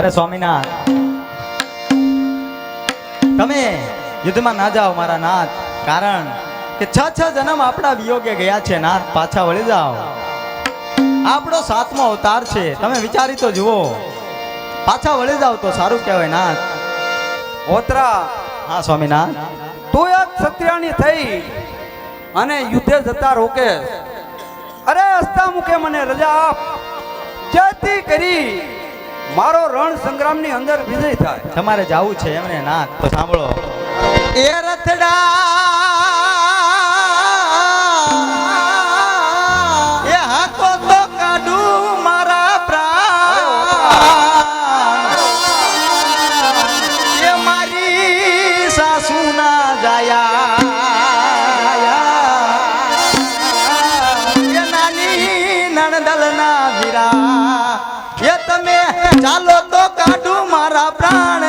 અરે સ્વામિનાથ તમે યુદ્ધમાં ના જાઓ મારા નાથ કારણ કે છ છ જન્મ આપણા વિયોગે ગયા છે નાથ પાછા વળી જાઓ. આપણો સાતમો અવતાર છે તમે વિચારી તો જુઓ. પાછા વળી જાઓ તો સારું કહેવાય નાથ. ઓતરા. હા સ્વામિનાથ તું એક ક્ષત્રિયાની થઈ અને યુદ્ધે જતા રોકે. અરે હસ્તા મૂકે મને રજા આપ. જેથી કરી. મારો રણ સંગ્રામની અંદર વિજય થાય. તમારે જવું છે એમને નાથ તો સાંભળો. એ રથડા એ હાકો તો કાઢું મારા પ્રાણ. એ મારી સાસુના જાયા. એ નાની નણદલ ચાલો તો કાઢું મારા પ્રાણ.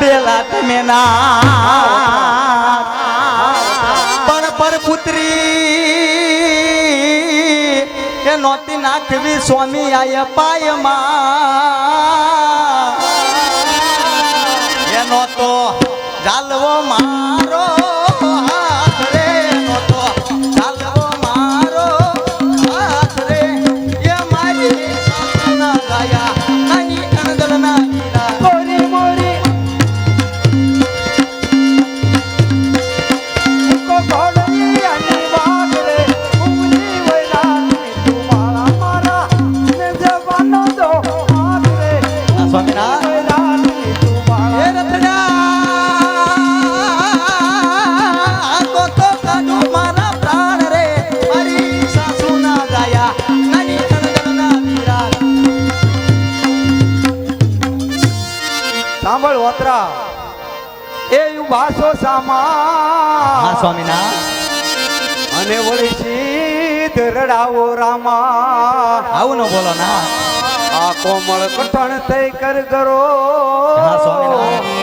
બેલા તમે ના. પણ પર પુત્રી એ નોતી નાખવી સ્વામી આય પાયમાં. એનો તો જાલવો મારો. એ સામા. હા સ્વામિના. અને વળી સીધ રડાવો રામા. આવું ન બોલો ના. આ કોમળ કઠણ થઈ કર કરો હા.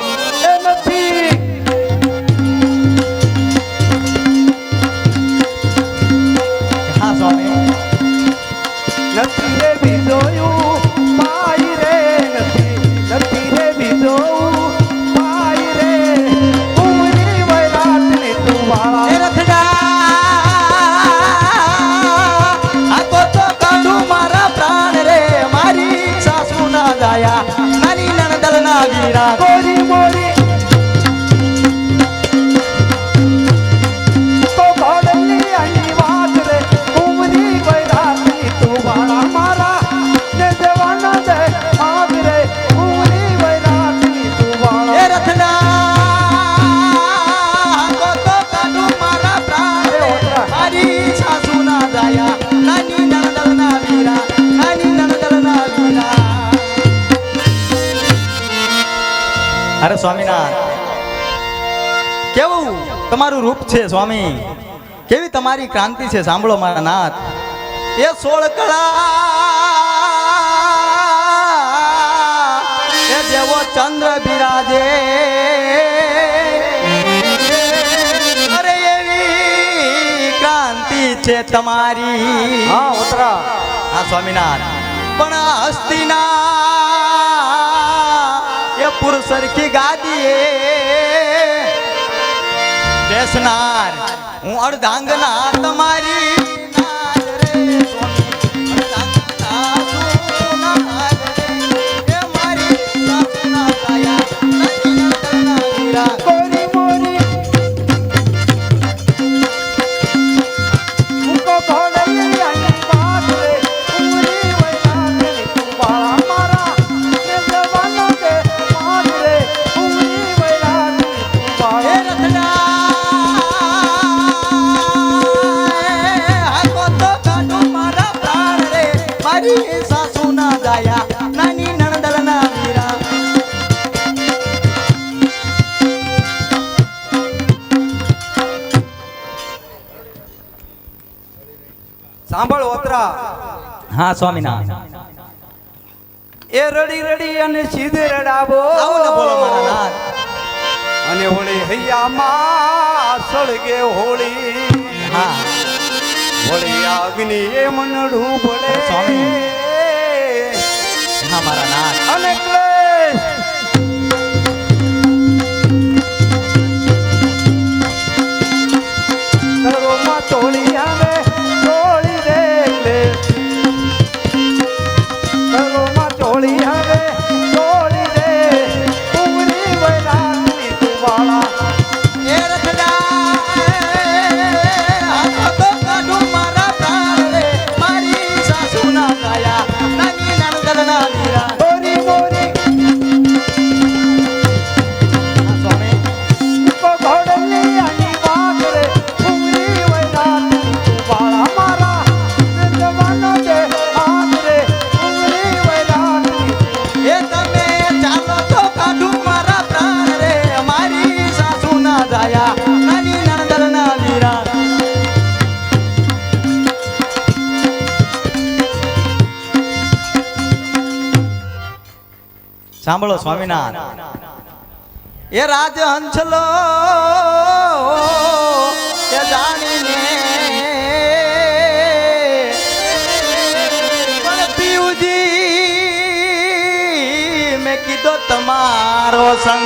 અરે સ્વામિનાથ કેવું? તમારું રૂપ છે સ્વામી. કેવી તમારી ક્રાંતિ છે સાંભળો મારા નાથ. એ સોળ કળા. એ જેવો ચંદ્ર બિરાજે. અરે એવી ક્રાંતિ છે તમારી. હા ઉતરા. હા સ્વામિનાથ. પણ હસ્તિના ધૂર સરખી ગાડીએ બેસનાર હું અર્ધાંગના તમારી સાંભળ ઓતરા હા સ્વામિનારાયણ એ રડી રડી અને સીધે રડાવો. આવો ને બોલો મારા નાથ. અને હોળી હૈયામાં સળગે હોળી. હા. હોળી આગની એ મનડું ભળે. સ્વામી. હા મારા નાથ. અને સાંભળો સ્વામિનારાયણ. એ રાજ હંસલો કીધો તમારો સંગ.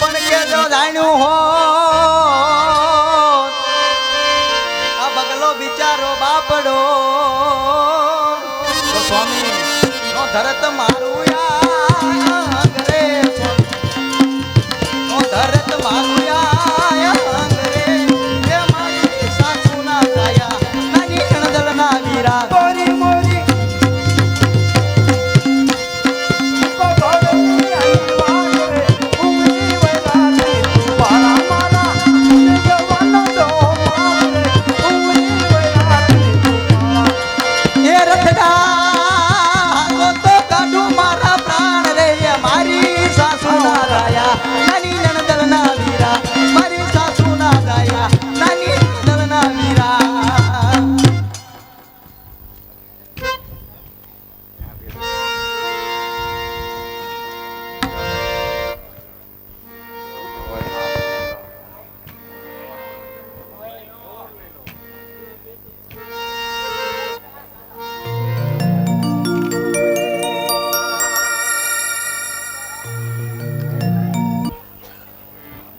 પણ કે જો જાણ્યું હો આ બગલો બિચારો બાપડો. સ્વામી ધરત મારું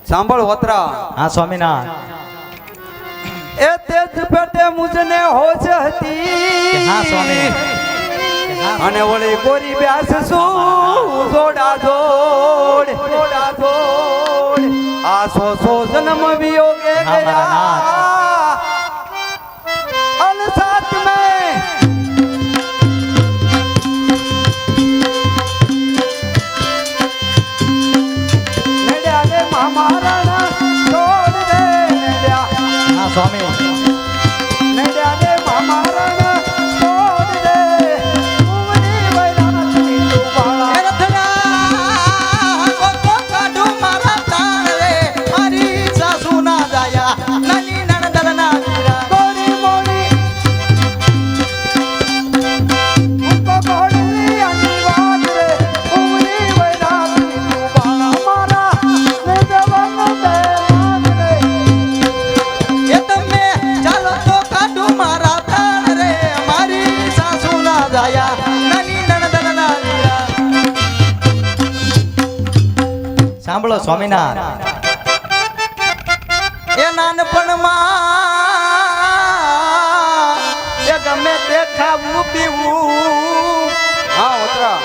સાંભળ હોતરા હા સ્વામીના એ તેજ પેટે મુજને હોજ હતી. હા સ્વામી અને વળી ગોરી વ્યાસ શું? જોડા જોડ જોડા જોડ. આ સો સો જન્મ વિયોગે ગયા. સાંભળો સ્વામિનારાયણ. એ નાનપણમાં એ ગમે તે ખાવું પીવું. હા ઓતરા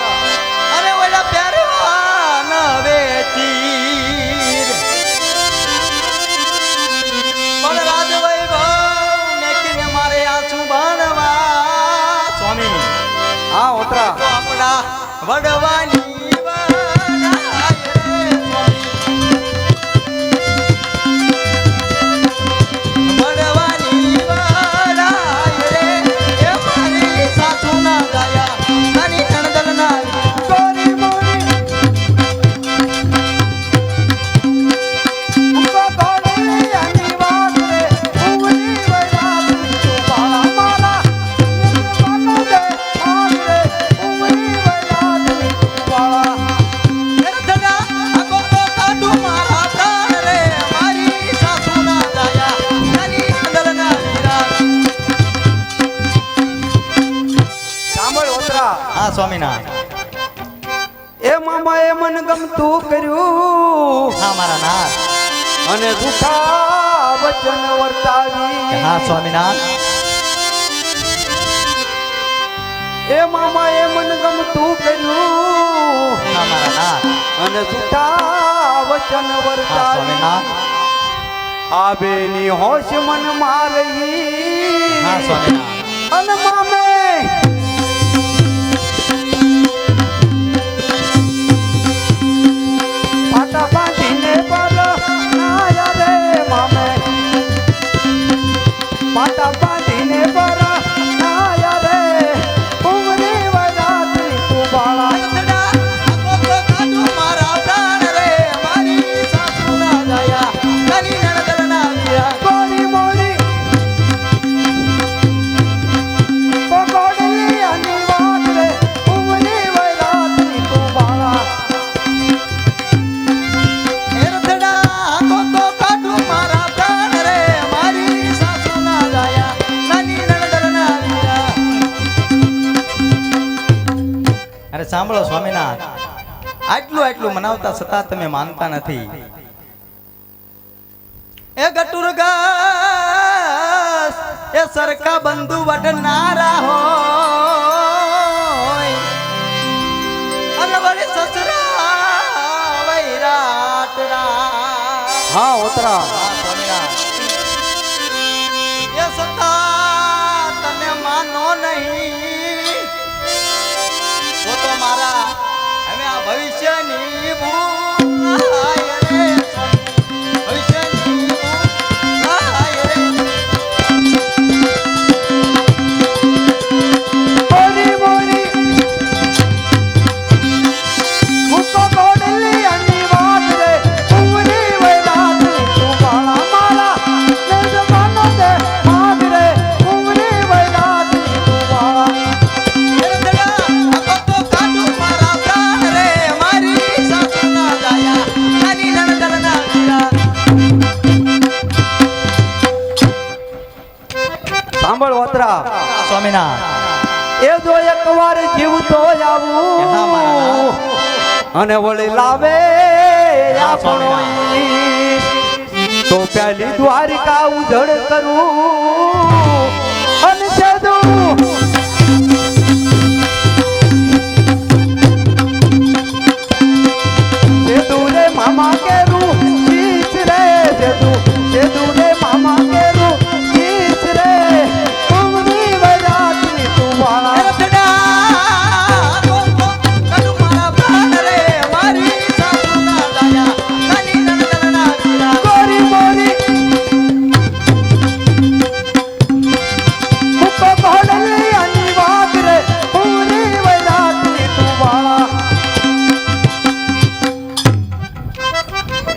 અને ઓલા પહેરવાન વેચી પણ રાજ વૈભવ મેકીને મારે સ્વામી. હા ઓતરા આપણા વડવાની અને જૂઠા વચન વર્તાવી. હા સ્વામિનાથ એ મામાએ મન ગમતું કર્યું. અને જૂઠા વચન વર્તાવી. આ બેની હોશ મન મારી અને મામે સાંભળો સ્વામિનાથ આટલું આટલું મનાવતા છતાં તમે માનતા નથી. એ ગટુર એ સરખા બંધુ વટનારા હોય Raymond. સાંભળ વતરા. સ્વામિનાથ એ જો એકવાર જીવતો આવું અને વળી લાવે આપણો તો પેલી દ્વારિકા ઉજળ કરું. અને છેદું. મામા કેરું. ચીચ રે જેદુ જેદુ રે